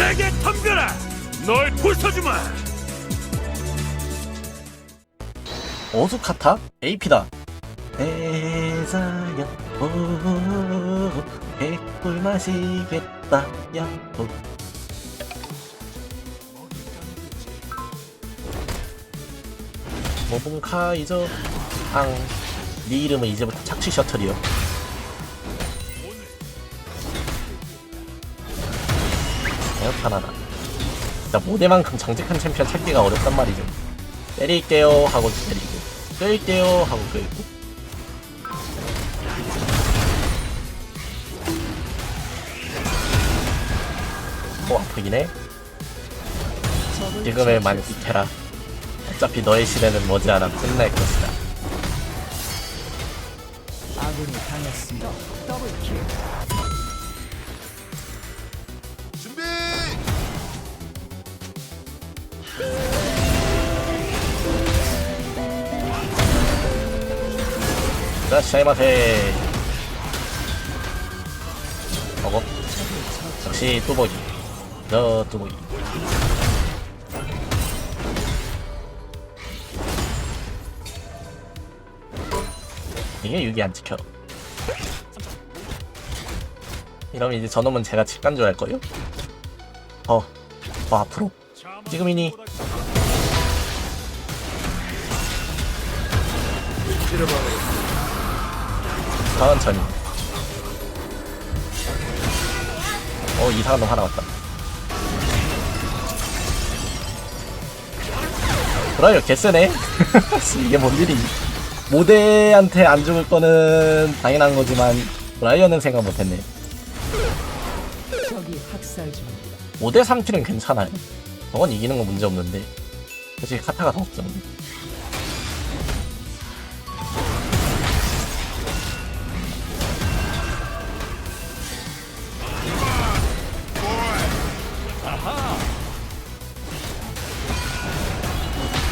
내게 덤벼라 널 부숴주마 어수카타? AP다. 대사야, 오, 백불 마시겠다, 야, 오. 모봉 카이저, 앙. 네 이름은 이제부터 착취 셔틀이요. 에어판 하나. 진짜 모대만큼 정직한 챔피언 찾기가 어렵단 말이죠. 때릴게요 하고 때리고 끌게요 하고 끌고 어 아프긴 해 지금의 만기테라 어차피 너의 시대는 머지않아 끝날 것이다 아군이 당했습니다. 더블킬. 자샤이마세. 어거? 역시 뚜벅이. 저 뚜벅이. 이게 6이 안 찍혀. 이러면 이제 저놈은 제가 직관조 할 거요? 어, 더 앞으로. 지금이니 천천히. 어 이상한 놈 하나 왔다. 브라이어 개쎄네. 이게 뭔 일이. 모대한테 안 죽을 거는 당연한 거지만 브라이어는 생각 못했네. 5대 3킬은 괜찮아요. 저건 이기는 건 문제 없는데. 솔직히 카타가 더 없죠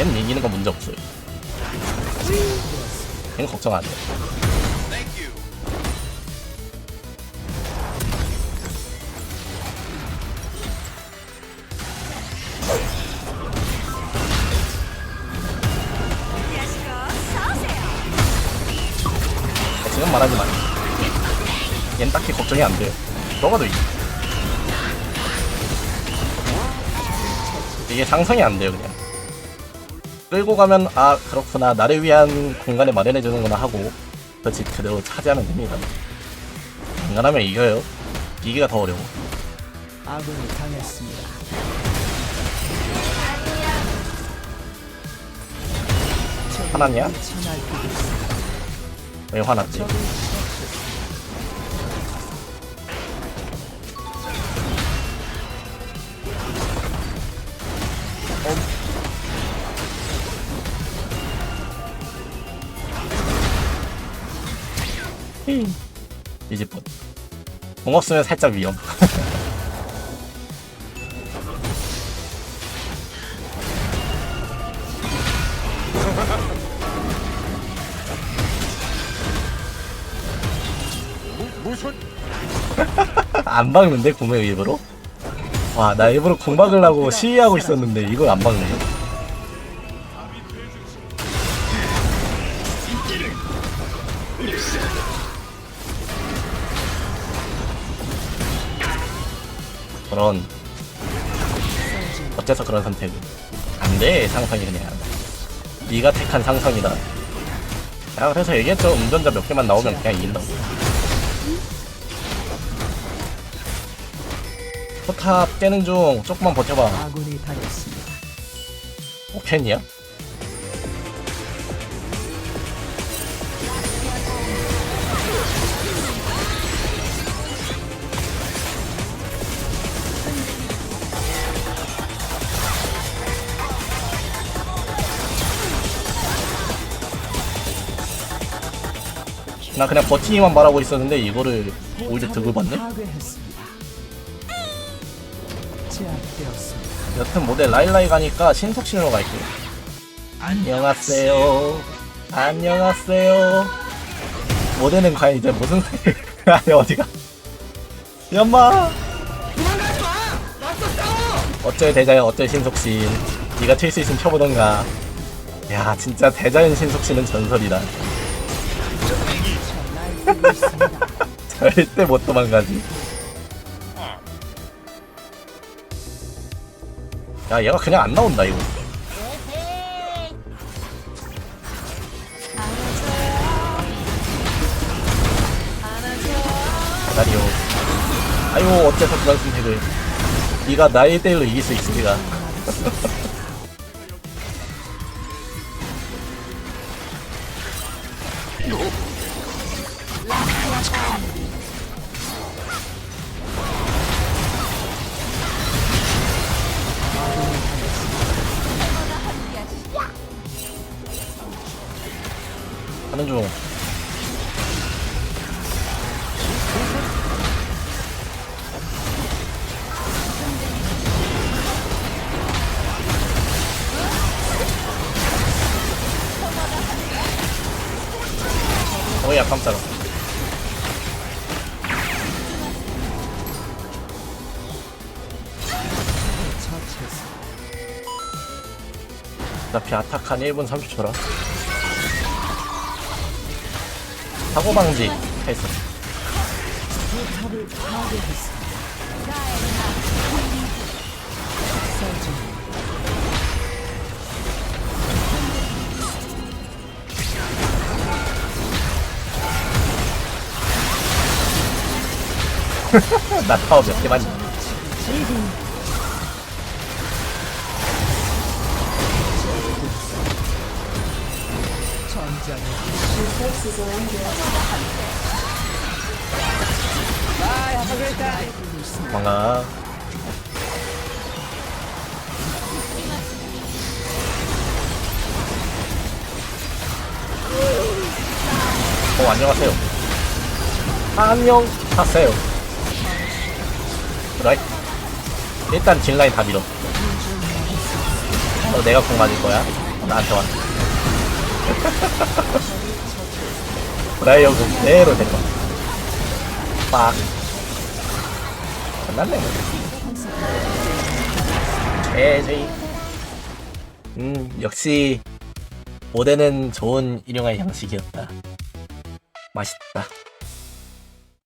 걔는 이기는 건 문제 없어요 걔는 걱정 안해 땡큐. 지금 말하지 마. 얜 딱히 걱정이 안 돼요. 너가 더 이겨. 이게 상상이 안 돼요, 그냥. 끌고 가면, 아, 그렇구나. 나를 위한 공간을 마련해주는구나 하고, 그렇지, 그대로 차지하면 됩니다. 인간하면 이겨요. 이기가 더 어려워. 아군이 당했습니다. 화났냐? 왜 화났지? 이집분. 공 없으면 살짝 위험. 안 박는데 구매 일부러? 와 나 일부러 공 박으려고 시위하고 있었는데 이걸 안 박네 그런 어째서 그런 선택을 안돼 상상이 그냥. 네가 택한 상상이다. 야 그래서 얘기했죠. 운전자 몇 개만 나오면 그냥 이긴다고. 포탑 깨는 중. 조금만 버텨봐. 아군이 당했습니다. 오펜이야? 나 그냥 버티기만 바라고 있었는데 이거를 오히려 득을 받네? 여튼 모델 라일라이 가니까 신속신으로 갈게요. 안녕하세요. 안녕하세요. 모델은 과연 이제 무슨 아니 어디가? 연마. 어쩔 대자연 어쩔 신속신 네가 튈수 있으면 쳐보던가 야 진짜 대자연 신속신은 전설이다 있습니다. 절대 못 도망가지. 야 얘가 그냥 안 나온다 이거. 기다려. 아유 어째서 그런 선택을 네가 나의 대로 이길 수 있으리라 하는 중 어야 깜짝아. 어차피 아타칸 1분 30초라 사고 방지 했어 포탑을 파괴했습니다. 설정 나 타워 몇 개만 전장에 망아. 어 안녕하세요. 안녕. 하세요. 라이. 일단 딜라인 다 밀어. 어 내가 공 맞을 거야? 어, 나한테 와 브라이어 공 그대로 데려와 빡. 끝났네. 제제 음 역시 모델은 좋은 일용할 양식이었다. 맛있다.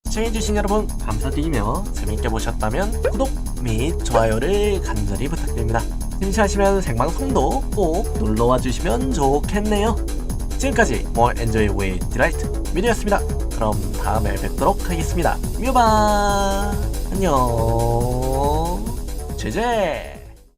시청해주신 여러분 감사드리며 재밌게 보셨다면 구독 및 좋아요를 간절히 부탁드립니다. 심심하시면 생방송도 꼭 놀러와 주시면 좋겠네요 지금까지 More Enjoy with Delight 미디였습니다. 그럼 다음에 뵙도록 하겠습니다. 뮤바! 안녕! 제제